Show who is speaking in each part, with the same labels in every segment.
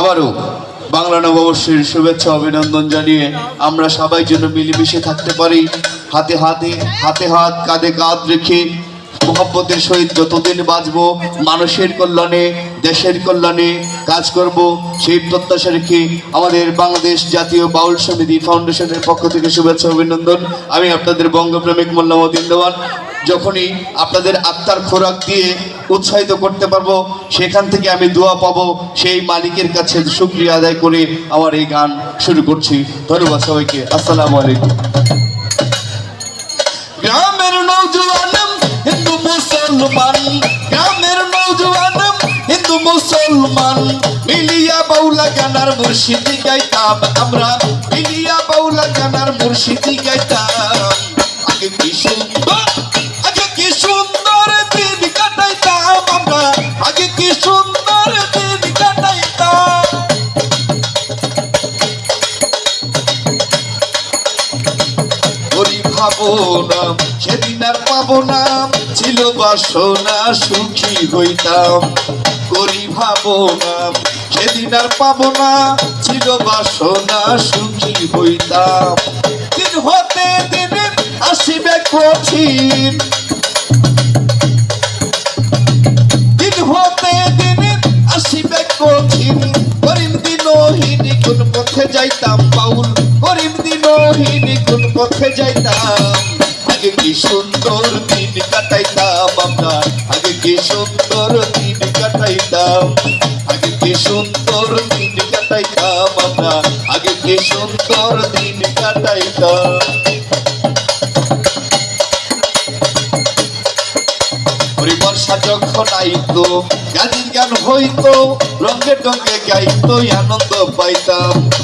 Speaker 1: আবারও বাংলা নববর্ষের শুভেচ্ছা, অভিনন্দন জানিয়ে আমরা সবাই যেন মিলেমিশে থাকতে পারি। হাতে হাতে হাতে হাত, কাঁধে কাঁধ রেখে মোহাম্মতের সহিত যতদিন বাঁচব, মানুষের কল্যাণে, দেশের কল্যাণে কাজ করব, সেই প্রত্যাশা রেখে আমাদের বাংলাদেশ জাতীয় বাউল সমিতি ফাউন্ডেশনের পক্ষ থেকে শুভেচ্ছা, অভিনন্দন। আমি আপনাদের বঙ্গপ্রেমিক মোল্লামদিন দেওয়ান। যখনই আপনাদের আত্মার খোরাক দিয়ে উৎসাহিত করতে পারব, সেখান থেকে আমি দোয়া পাবো, সেই মালিকের কাছে শুক্রিয়া আদায় করে আমার এই গান শুরু করছি। ধন্যবাদ সবাইকে। আসসালামু আলাইকুম। মুর্শিদি গাইতাম আমরা। মিলিয়া বাউলা গানার মুর্শিদি গাইতাম। ভাবো না সেদিন আর পাবো না ছিল বাসনা, সুখী হইতাম। করি ভাবো না সেদিন আর পাবো না ছিল বাসনা, সুখী হইতাম। দিন হতে দিন আসিবে কঠিন। পথে যাইতাম, বাউল করিম দিনহীন কোন পথে যাইতাম। আগে কি সুন্দর দিন কাটাইতাম আমরা? আগে কি সুন্দর দিন কাটাইতাম? আগে কি সুন্দর দিন কাটাইতাম আমরা? আগে কি সুন্দর দিন কাটাইতাম? বর্ষা যখন আইতো, গানের গান হইতো, রঙে টঙ্গে গাইতো, আনন্দ পাইতাম।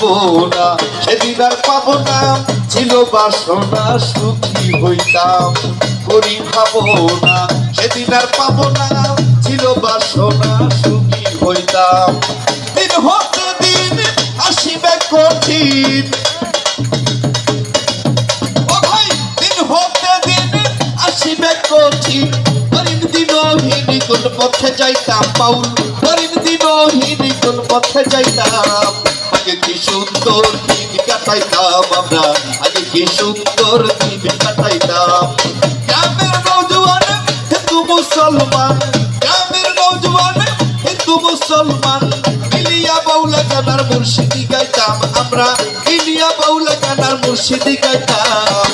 Speaker 1: ভাবো না সেদিন আর পাবো না ছিল বাসনা, সুখী হইতাম। করি ভাবো না সেদিন আর পাবো না ছিল বাসনা, সুখী হইতাম। দিন হতে দিন আসিবে কঠিন। কঠিন। করিম দিনহীন কোন পথে যাইতাম পাউল। করিম দিনহীন পথে যাইতাম। আগে কি সুন্দর দিন কাটাইতাম আমরা? আগে কি সুন্দর দিন কাটাইতাম? গ্রামের নৌজওয়ান হিন্দু মুসলমান। গ্রামের নৌজওয়ান হিন্দু মুসলমান। ইলিয়া বাউলা জানার মুর্শিদি গাইতাম আমরা। ইলিয়া বাউলা জানার মুর্শিদি গাইতাম।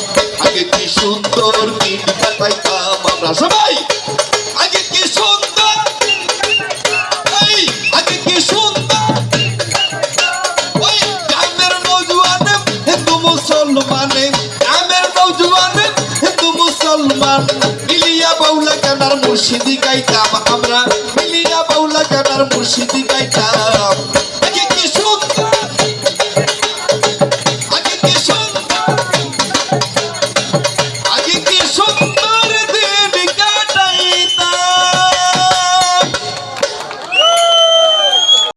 Speaker 1: মুসলমান মিলিয়া বাউলা কেনার মুর্শিদি গাইতাম আমরা মিলিয়া বাউলা কেনার মুর্শিদি গাইতাম।